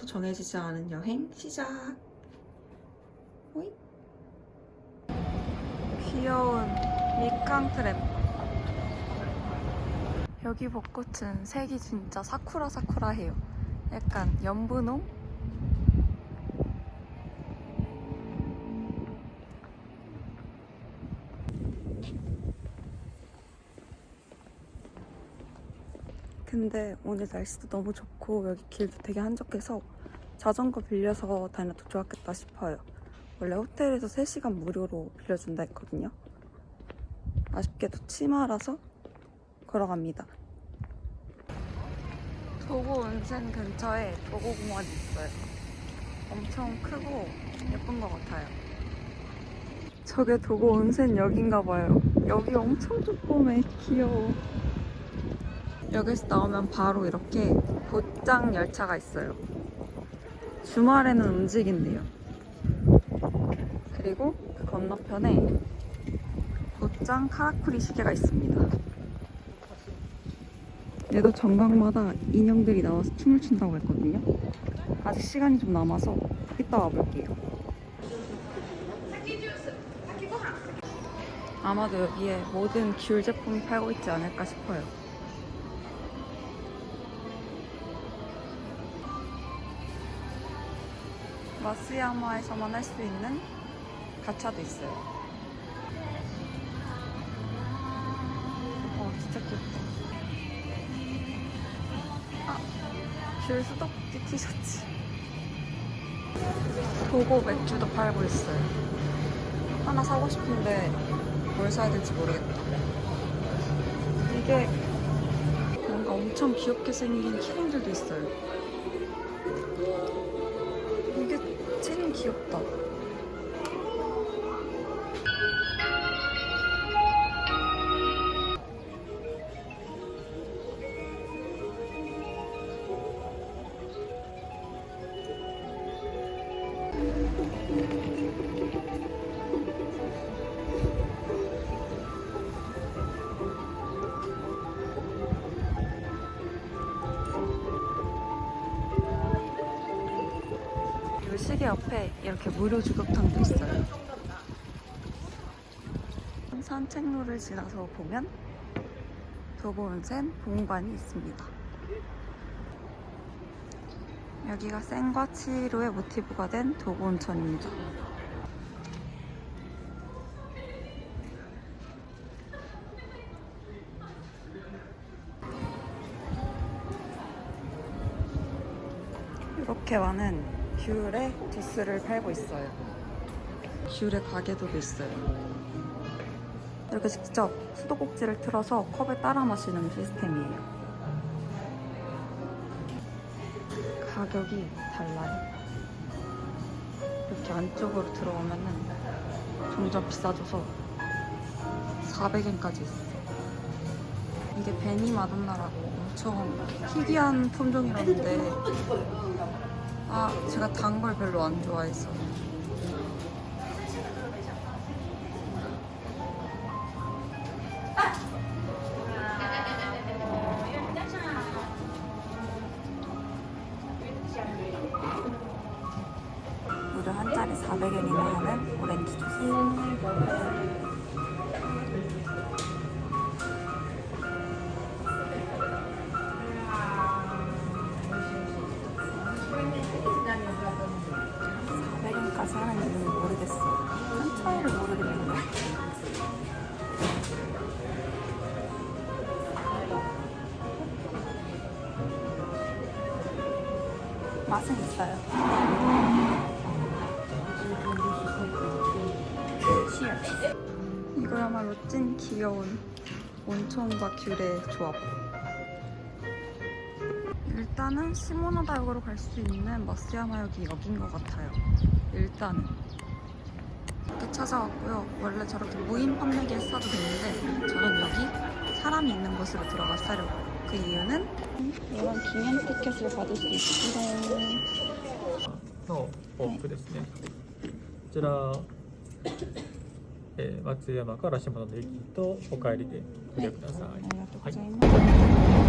아무것도 정해지지 않은 여행 시작. 호이. 귀여운 밑강 트랩. 여기 벚꽃은 색이 진짜 사쿠라 사쿠라해요. 약간 연분홍? 근데 오늘 날씨도 너무 좋고 여기 길도 되게 한적해서 자전거 빌려서 다녀도 좋았겠다 싶어요. 원래 호텔에서 3시간 무료로 빌려준다 했거든요. 아쉽게도 치마라서 걸어갑니다. 도고 온천 근처에 도고공원이 있어요. 엄청 크고 예쁜 것 같아요. 저게 도고 온천 역인가 봐요. 여기 엄청 조그매 귀여워. 여기서 나오면 바로 이렇게 곧장 열차가 있어요. 주말에는 움직인대요. 그리고 그 건너편에 곧장 카라쿠리 시계가 있습니다. 얘도 전각마다 인형들이 나와서 춤을 춘다고 했거든요. 아직 시간이 좀 남아서 이따 와볼게요. 아마도 여기에 모든 귤 제품이 팔고 있지 않을까 싶어요. 마스야마에서만 할 수 있는 가차도 있어요. 어, 진짜 귀엽다. 아, 귤 수도꼭지 티셔츠. 도고 맥주도 팔고 있어요. 하나 사고 싶은데 뭘 사야 될지 모르겠다. 이게 뭔가 엄청 귀엽게 생긴 키링들도 있어요. 제일 귀엽다. 시계 옆에 이렇게 무료 주격탕도 있어요. 산책로를 지나서 보면 도보온센 본관이 있습니다. 여기가 센과 치로의 모티브가 된 도보온천입니다. 이렇게 많은 귤의 주스를 팔고 있어요. 귤의 가게도 있어요. 이렇게 직접 수도꼭지를 틀어서 컵에 따라 마시는 시스템이에요. 가격이 달라요. 이렇게 안쪽으로 들어오면은 점점 비싸져서 400엔까지 있어. 이게 베니 마돈나라고 엄청 희귀한 품종이라는데 아, 제가 단 걸 별로 안 좋아해서. 배경까지 하는 이유는 모르겠어. 큰 차이를 모르겠는데. 맛은 있어요. 이거야말로 찐 귀여운 온천과 귤의 조합. 일단은 시모노다역으로 갈 수 있는 마스야마역이 여긴 것 같아요. 일단은 이렇게 찾아왔고요. 원래 저렇게 무인 판매기에 싸도 되는데 저는 여기 사람이 있는 곳으로 들어가 싸려고. 그 이유는 이런 기념 티켓을 받을 수 있기로. のポップですね。こちら、えー松山から下野の駅とお帰りでご利用ください。ありがとうございはい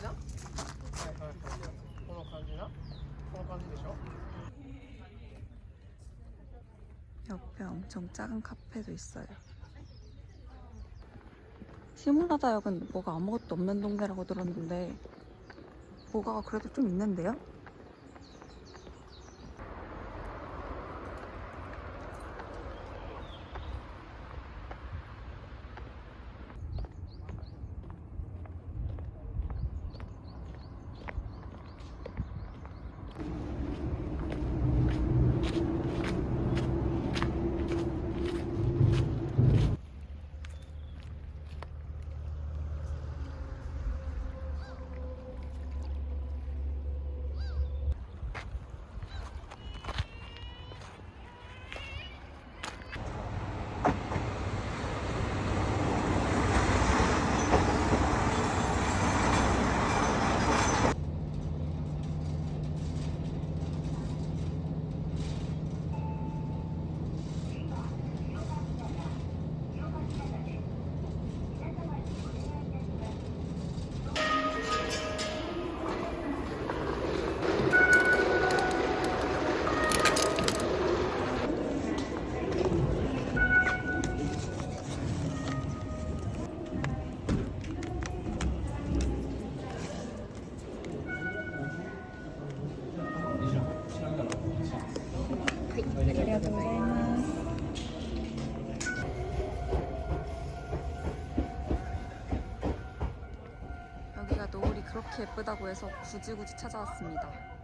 じな、はいはいはい、この感じなこの感じでしょ 옆에 엄청 작은 카페도 있어요. 시몰라다역은 뭐가 아무것도 없는 동네라고 들었는데 뭐가 그래도 좀 있는데요? 예쁘다고 해서 굳이 굳이 찾아왔습니다.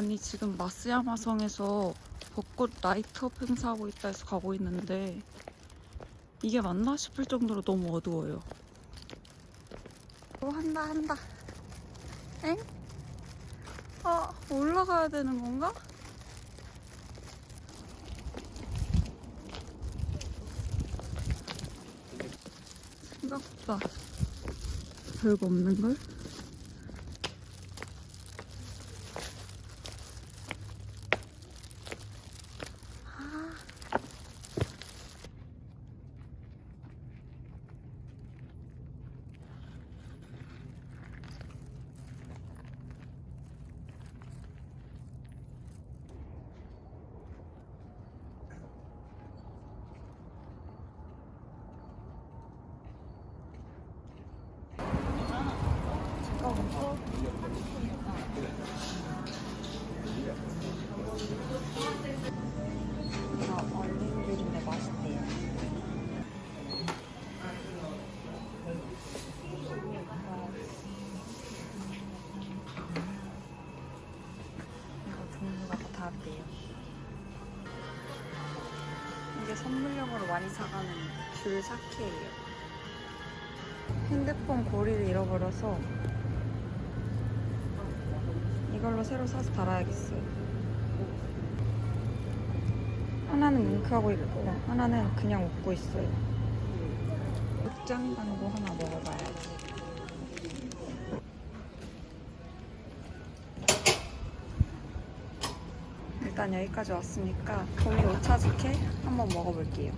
아니 지금 마스야마성에서 벚꽃 라이트업 행사하고 있다 해서 가고 있는데 이게 맞나 싶을 정도로 너무 어두워요. 어 한다 한다. 엥? 아 올라가야 되는 건가? 생각보다 별거 없는걸? 얼린귤인데 맛있대요. 이거 종류가 다 다르대요. 이게 선물용으로 많이 사가는 귤 사케예요. 핸드폰 고리를 잃어버려서 이걸로 새로 사서 달아야겠어요. 하나는 뭉크하고 있고 하나는 그냥 웃고 있어요. 극장당도 하나 먹어봐야지. 일단 여기까지 왔으니까 도미 오차즈케 한번 먹어볼게요.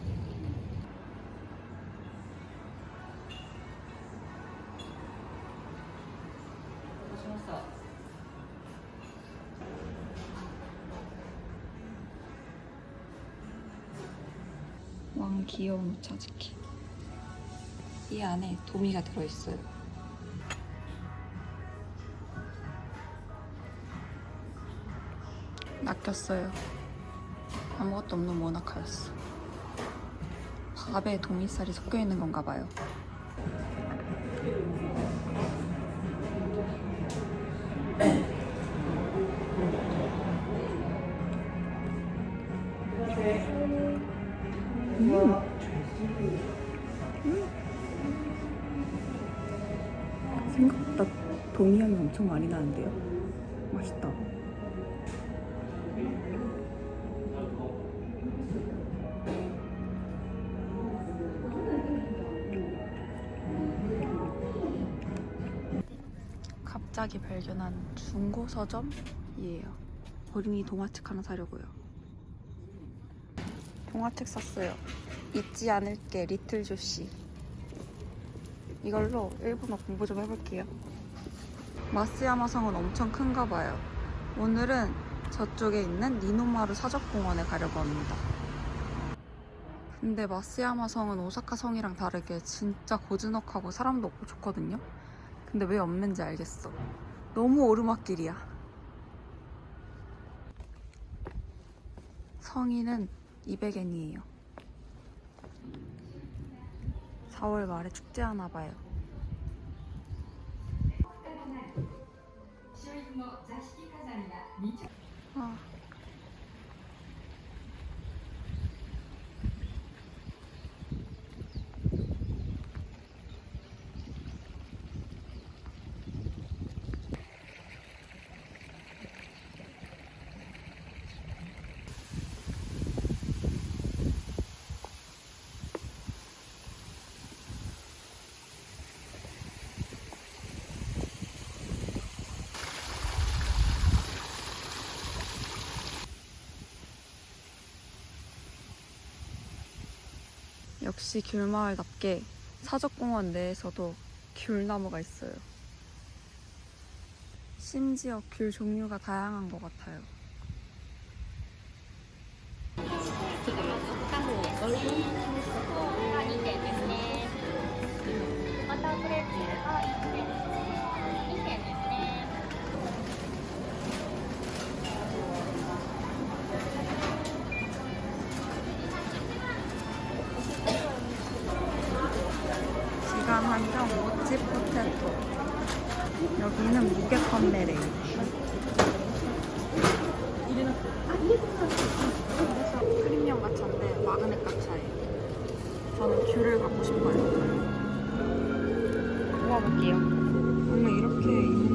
귀여운 오차즈케. 이 안에 도미가 들어있어요. 낚였어요. 아무것도 없는 모나카였어. 밥에 도미살이 섞여 있는 건가 봐요. 생각보다 동의함이 엄청 많이 나는데요? 맛있다. 갑자기 발견한 중고 서점이에요. 어린이 동화책 하나 사려고요. 동화책 샀어요. 잊지 않을게 리틀 조씨. 이걸로 일본어 공부 좀 해볼게요. 마스야마 성은 엄청 큰가 봐요. 오늘은 저쪽에 있는 니노마루 사적공원에 가려고 합니다. 근데 마스야마 성은 오사카 성이랑 다르게 진짜 고즈넉하고 사람도 없고 좋거든요. 근데 왜 없는지 알겠어. 너무 오르막길이야. 성인은 200엔이에요. 4월 말에 축제 하나 봐요. 아. 역시 귤마을답게 사적공원 내에서도 귤나무가 있어요. 심지어 귤 종류가 다양한 것 같아요. 여기는 무게 판매래요. 크림형 가차인데 마그넷 가차예요. 저는 귤을 갖고 싶어요. 모아볼게요. 원래 이렇게